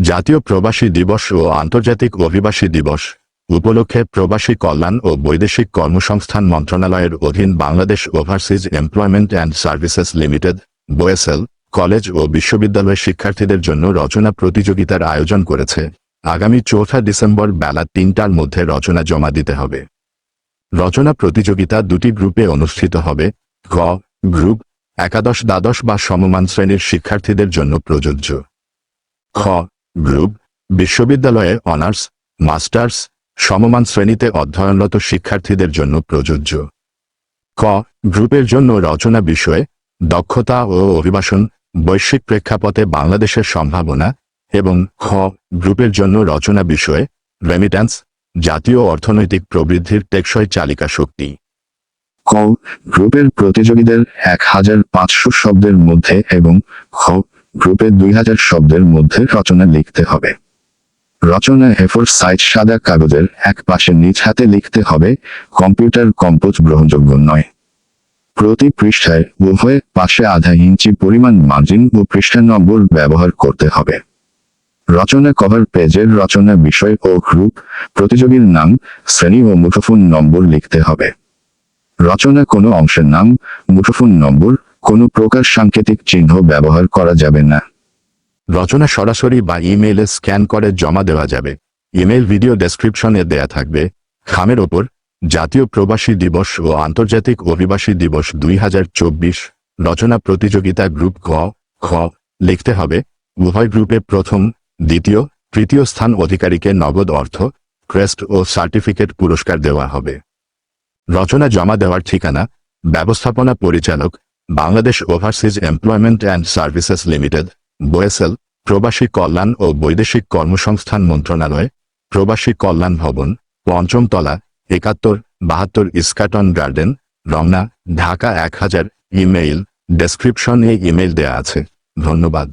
জাতীয় প্রবাসী দিবস ও আন্তর্জাতিক অভিবাসী দিবস উপলক্ষে প্রবাসী কল্যাণ ও বৈদেশিক কর্মসংস্থান মন্ত্রণালয়ের অধীন Bangladesh overseas employment and services limited BOESL college ও বিশ্ববিদ্যালয়ের শিক্ষার্থীদের জন্য রচনা প্রতিযোগিতার আয়োজন করেছে। আগামী চৌঠা ডিসেম্বর বেলা তিনটার মধ্যে রচনা জমা দিতে হবে। রচনা প্রতিযোগিতা দুটি গ্রুপে অনুষ্ঠিত হবে। গ গ্রুপ, একাদশ, দ্বাদশ বা সমমান শ্রেণির শিক্ষার্থীদের জন্য প্রযোজ্য। খ গ্রুপ, বিশ্ববিদ্যালয়ে অনার্স, মাস্টার্স, সমমান শ্রেণীতে অধ্যয়নরত শিক্ষার্থীদের জন্য প্রযোজ্য। ক, গ্রুপের জন্য রচনা বিষয়ে দক্ষতা ও অভিবাসন, বৈশ্বিক প্রেক্ষাপটে বাংলাদেশের সম্ভাবনা এবং খ, গ্রুপের জন্য রচনা বিষয়ে রেমিট্যান্স জাতীয় অর্থনৈতিক প্রবৃদ্ধির টেকসই চালিকা শক্তি। ক, গ্রুপের প্রতিযোগীদের এক হাজার পাঁচশো শব্দের মধ্যে এবং খ গ্রুপে দুই হাজার শব্দের মধ্যে রচনা লিখতে হবে। রচনা এফোর সাইজ সাদা কাগজের এক পাশে নিজ হাতে লিখতে হবে, কম্পিউটার কম্পোজ গ্রহণযোগ্য নয়। প্রতি পৃষ্ঠায় উভয় পাশে আধা ইঞ্চি পরিমাণ মার্জিন ও পৃষ্ঠা নম্বর ব্যবহার করতে হবে। রচনা কভার পেজের রচনা বিষয় ও গ্রুপ প্রতিযোগীর নাম, শ্রেণি ও মুঠোফোন নম্বর লিখতে হবে। রচনা কোনো অংশের নাম, মুঠোফোন নম্বর কোনো প্রকার সাংকেতিক চিহ্ন ব্যবহার করা যাবে না। রচনা সরাসরি বা ইমেইলে স্ক্যান করে জমা দেওয়া যাবে। ইমেইল ভিডিও ডেসক্রিপশনে দেয়া থাকবে, খামের ওপর, জাতীয় প্রবাসী দিবস ও আন্তর্জাতিক অভিবাসী দিবস দুই হাজার চব্বিশ, রচনা প্রতিযোগিতা গ্রুপ ক খ, লিখতে হবে, উভয় গ্রুপে প্রথম, দ্বিতীয়, তৃতীয় স্থান অধিকারীকে নগদ অর্থ, ক্রেস্ট ও সার্টিফিকেট পুরস্কার দেওয়া হবে। রচনা জমা দেওয়ার ঠিকানা, ব্যবস্থাপনা পরিচালক Bangladesh overseas employment and services limited BOESL প্রবাসী কল্যাণ ও বৈদেশিক কর্মসংস্থান মন্ত্রণালয়, প্রবাসী কল্যাণ ভবন, পঞ্চমতলা, একাত্তর, বাহাত্তর ইস্কাটন গার্ডেন রমনা, ঢাকা এক হাজার, ইমেইল এই ইমেইল দেয়া আছে। ধন্যবাদ।